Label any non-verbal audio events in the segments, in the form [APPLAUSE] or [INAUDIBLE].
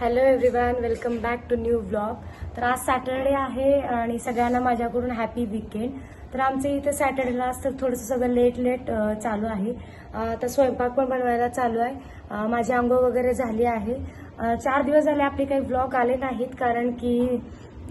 Hello everyone welcome back to new blog तर आज Saturday आहे आणि सगळ्यांना माझ्याकडून हॅपी विकेंड तर आमच्या इथे सॅटर्डेला आज तर थोडंसं सगळं लेट लेट चालू आहे. तर स्वयंपाक पण बनवायला चालू आहे. माझी आंघोळ वगैरे झाली आहे. चार दिवस झाले आपले काही ब्लॉग आले नाहीत कारण की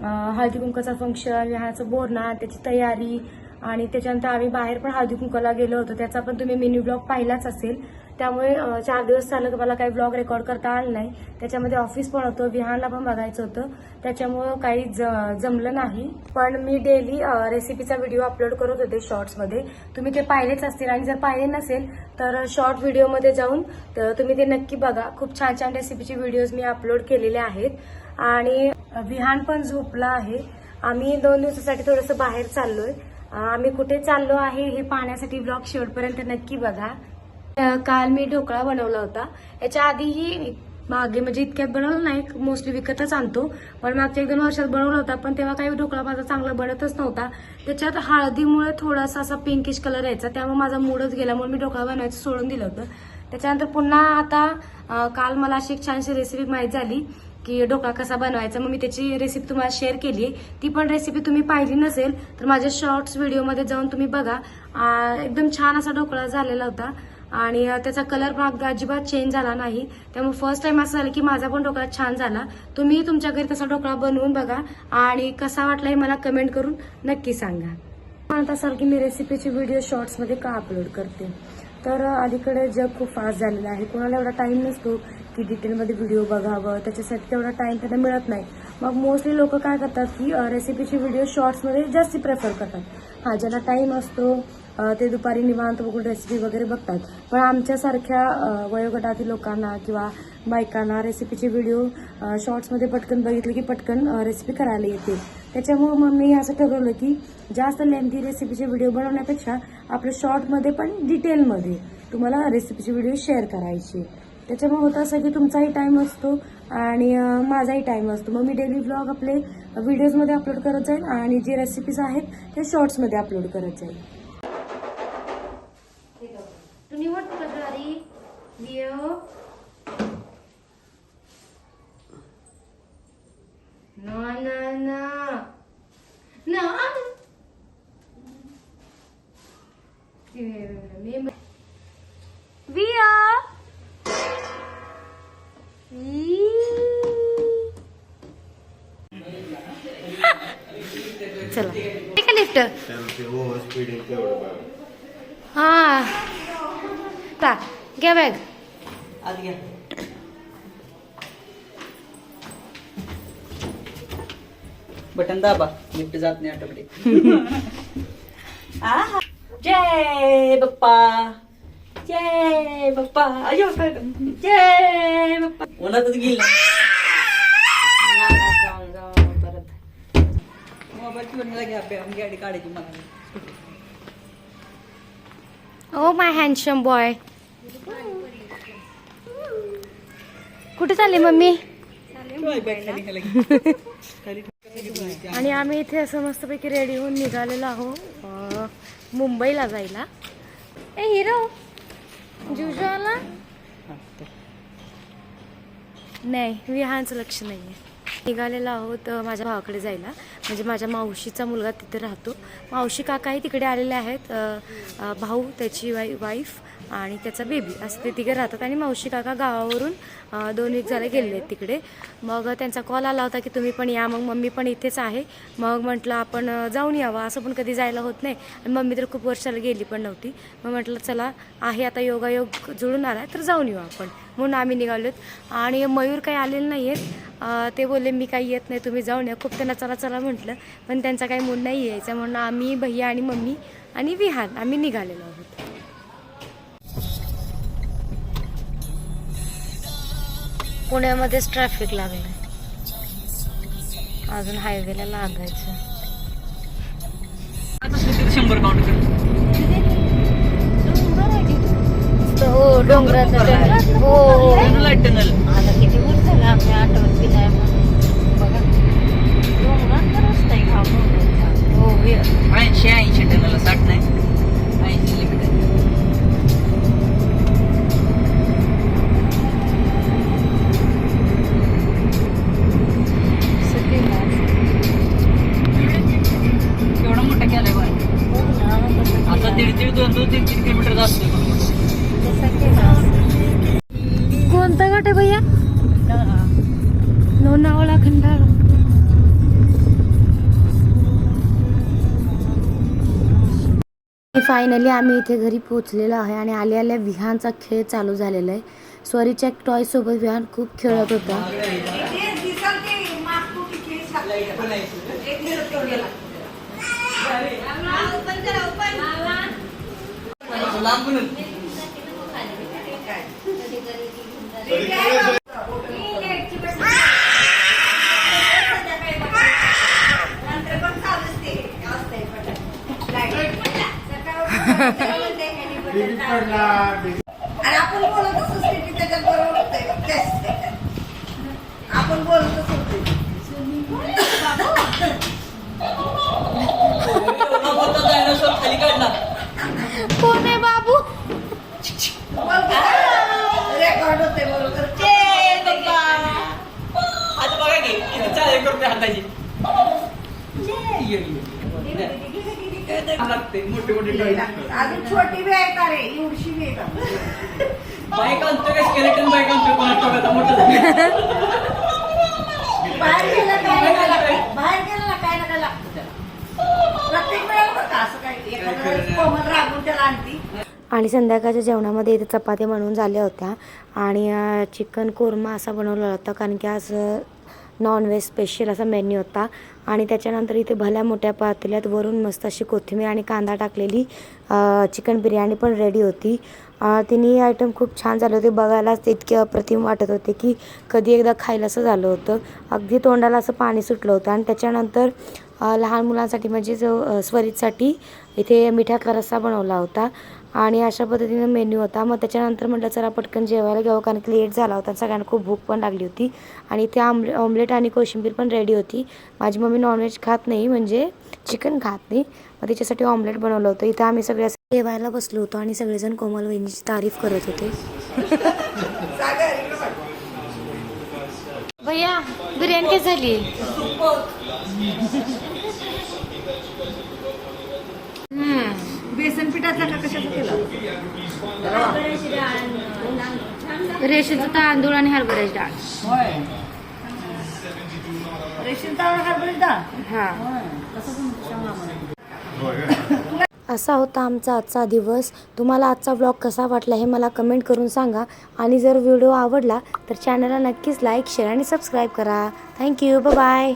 हळदी कुंकाचा फंक्शन ह्याचं बोरणा त्याची तयारी आणि त्याच्यानंतर आम्ही बाहेर पण हळदी कुंकाला गेलो होतो. त्याचा पण तुम्ही मिनी ब्लॉग पाहिलाच असेल. त्यामुळे चार दिवस झालं की मला काही ब्लॉग रेकॉर्ड करता आलं नाही. त्याच्यामध्ये ऑफिस पण होतं विहानला पण बघायचं होतं. त्याच्यामुळं काही ज- जमलं नाही. पण मी डेली रेसिपीचा व्हिडिओ अपलोड करत होते शॉर्ट्समध्ये तुम्ही ते पाहिलेच असतील. आणि जर पाहिले नसेल तर शॉर्ट व्हिडिओमध्ये जाऊन तर तुम्ही ते नक्की बघा. खूप छान छान रेसिपीचे व्हिडिओज मी अपलोड केलेले आहेत. आणि विहान पण झोपला आहे. आम्ही दोन दिवसासाठी थोडंसं बाहेर चाललोय. आहे आम्ही कुठे चाललो आहे हे पाहण्यासाठी ब्लॉग शेवटपर्यंत नक्की बघा. काल मी ढोकळा बनवला होता. याच्या आधीही मागे म्हणजे इतक्यात बनवलं नाही मोस्टली विकतच आणतो. पण मागच्या एक दोन वर्षात बनवला होता पण तेव्हा काही ढोकळा माझा चांगला बनतच नव्हता. त्याच्यात हळदीमुळे थोडासा असा पिंकिश कलर यायचा. त्यामुळे माझा मूडच गेल्यामुळे मी ढोकळा बनवायचं सोडून दिलं होतं. त्याच्यानंतर पुन्हा आता काल मला अशी एक छानशी रेसिपी माहीत झाली. की ढोकळा कसा बनवायचा मग मी त्याची रेसिपी तुम्हाला शेअर केली. ती पण रेसिपी तुम्ही पाहिली नसेल तर माझ्या शॉर्ट्स व्हिडिओमध्ये जाऊन तुम्ही बघा. एकदम छान असा ढोकळा झालेला होता. आणि त्याचा कलर पण अगदी अजिबात चेंज झाला नाही. त्यामुळे फर्स्ट टाइम असं झालं की माझा पण ढोकळा छान झाला. तुम्ही तुमच्या घरी तसा ढोकळा बनवून बघा. आणि कसा वाटला हे मला कमेंट करून नक्की सांगा. म्हणत असाल की मी रेसिपीचे व्हिडिओ शॉर्ट्समध्ये का अपलोड करते? तर अलीकडे जग खूप फास्ट झालेलं आहे. कोणाला एवढा टाइम नसतो की डिटेलमध्ये व्हिडिओ बघावं. त्याच्यासाठी तेवढा टाइम त्यांना मिळत नाही. मग मोस्टली लोक काय करतात की रेसिपीचे व्हिडिओ शॉर्ट्समध्ये जास्ती प्रेफर करतात. हा ज्यांना टाइम असतो ते दुपारी निवांत बघून रेसिपी वगैरे बघतात. पण आमच्यासारख्या वयोगटातील लोकांना किंवा बायकांना रेसिपीचे व्हिडिओ शॉर्ट्समध्ये पटकन बघितलं की पटकन रेसिपी करायला येते. त्याच्यामुळं मग मी असं ठरवलं की जास्त लेंथी रेसिपीचे व्हिडिओ बनवण्यापेक्षा आपल्या शॉर्टमध्ये पण डिटेलमध्ये तुम्हाला रेसिपीचे व्हिडिओ शेअर करायचे. त्याच्यामुळे होतं असं की तुमचाही टाईम असतो आणि माझाही टाईम असतो. मग मी डेली ब्लॉग आपले व्हिडिओजमध्ये अपलोड करत जाईल आणि जे रेसिपीज आहेत ते शॉर्ट्समध्ये अपलोड करत जाईल. तुम्ही निवड कटलरी लिओ No, no, no. No. Via. चला ठीक आहे लिफ्ट त्यामुळे ओव्हर स्पीड आहे तेवढं बघा हा ता घ्या बॅग आत घ्या बटन दाबा लिफ्ट जात नाही ऑटोमॅटिक. [LAUGHS] आहा. जय बाप्पा. जय बाप्पा. अयो जय बाप्पा. उन्हातच गेली जाऊन जाऊन परत मोबाईल ठेवून घ्या गाडी काढायची मला. ओ माय हँडशम बॉय कुठे चालली मम्मी? आणि आम्ही इथे असं मस्तपैकी रेडी होऊन निघालेलो आहो मुंबईला जायला. ए हिरो जुजू आला? नाही विहानचं लक्ष नाहीये. निघालेलो आहोत माझ्या भावाकडे जायला. म्हणजे माझ्या मावशीचा मुलगा तिथे राहतो. मावशी काकाही तिकडे आलेले आहेत भाऊ त्याची वाई वाईफ आणि त्याचा बेबी असं ते तिकडे राहतात. आणि मावशी काका गावावरून दोन एक झाले गेलेले आहेत तिकडे. मग त्यांचा कॉल आला होता की तुम्ही पण या मग मम्मी पण इथेच आहे. मग म्हटलं आपण जाऊन यावं. असं पण कधी जायला होत नाही. आणि मम्मी तर खूप वर्षाला गेली पण नव्हती. मग म्हटलं चला आहे आता योगायोग जुळून आला तर जाऊन येऊ आपण. म्हणून आम्ही निघालो आहेत आणि मयूर काही आलेले नाही आहेत ते बोलले मी काही येत नाही तुम्ही जाऊन या. खूप त्यांना चला चला म्हटलं पण त्यांचा काही मूड नाही यायचा. म्हणून आम्ही भैया आणि मम्मी आणि विहान आम्ही निघालेलो आहोत. पुण्यामध्येच ट्रॅफिक लागलं अजून हायवेला लागायचं. शंभर काउंट हो डोंगरात हो लाइट टनल फायनली आम्ही इथे घरी पोहोचलेलो आहे आणि आल्या आल्या विहानचा खेळ चालू झालेला आहे. स्वरीच्या टॉयसोबत विहान खूप खेळत होता. आणि आपण बोलत असतो की त्याच्यात बरोबर होतंय बघ, तेच. आपण बोलत असतो कोण आहे बाबू रेकॉर्ड होते बरोबर आता बघा की किती चालेल करते हाताची लागते मोठे मोठे अजून छोटी बी आहे का रे एवढीशी बी आहे का स्केलेटन टोकाचा बाहेर गेलं काय लागतं. बाहेर गेलं काय लागतं त्याला प्रत्येक वेळेला बरं का असं काही एखाद्या वेळेस कोमल राबून त्याला आणती आणि संध्याकाळच्या जेवणामध्ये इथे चपाती बनवून झाल्या होत्या आणि चिकन कोरमा असा बनवला होता कारण की आज नॉनव्हेज स्पेशल असा मेन्यू होता आणि त्याच्यानंतर इथे भल्या मोठ्या पातेल्यात वरून मस्त अशी कोथिंबीर आणि कांदा टाकलेली चिकन बिर्याणी पण रेडी होती. तिन्ही आयटम खूप छान झाले होते. बघायलाच इतके अप्रतिम वाटत होते की कधी एकदा खायला असं झालं होतं. अगदी तोंडाला असं पाणी सुटलं होतं. आणि त्याच्यानंतर लहान मुलांसाठी म्हणजे जो स्वरीतसाठी इथे मिठातला रस्सा बनवला होता. आणि अशा पद्धतीनं मेन्यू होता. मग त्याच्यानंतर म्हटलं चला पटकन जेवायला घ्यावं. कारण की लेट झाला होता सगळ्यांना खूप भूक पण लागली होती. आणि इथे आमले ऑमलेट आणि कोशिंबीर पण रेडी होती. माझी मम्मी नॉनव्हेज खात नाही म्हणजे चिकन खात नाही. मग तिच्यासाठी ऑमलेट बनवलं होतं. इथं आम्ही सगळे असं जेवायला बसलो होतो आणि सगळेजण कोमल वहिनीची तारीफ करत होते. [LAUGHS] भैया बिर्याणी कशी झाली? बेसन पिठाचा का कशाचा रेशनचं तांदूळ आणि हरभऱ्याची डाळ. होय. रेशन तांदूळ हरभऱ्याची डाळ? हां. कसं. असा होता आमचा आजचा दिवस. तुम्हाला आजचा व्लॉग कसा वाटला हे मला कमेंट करून सांगा. आणि जर व्हिडिओ आवडला तर चॅनलला नक्कीच लाईक शेअर आणि सबस्क्राईब करा. Thank you bye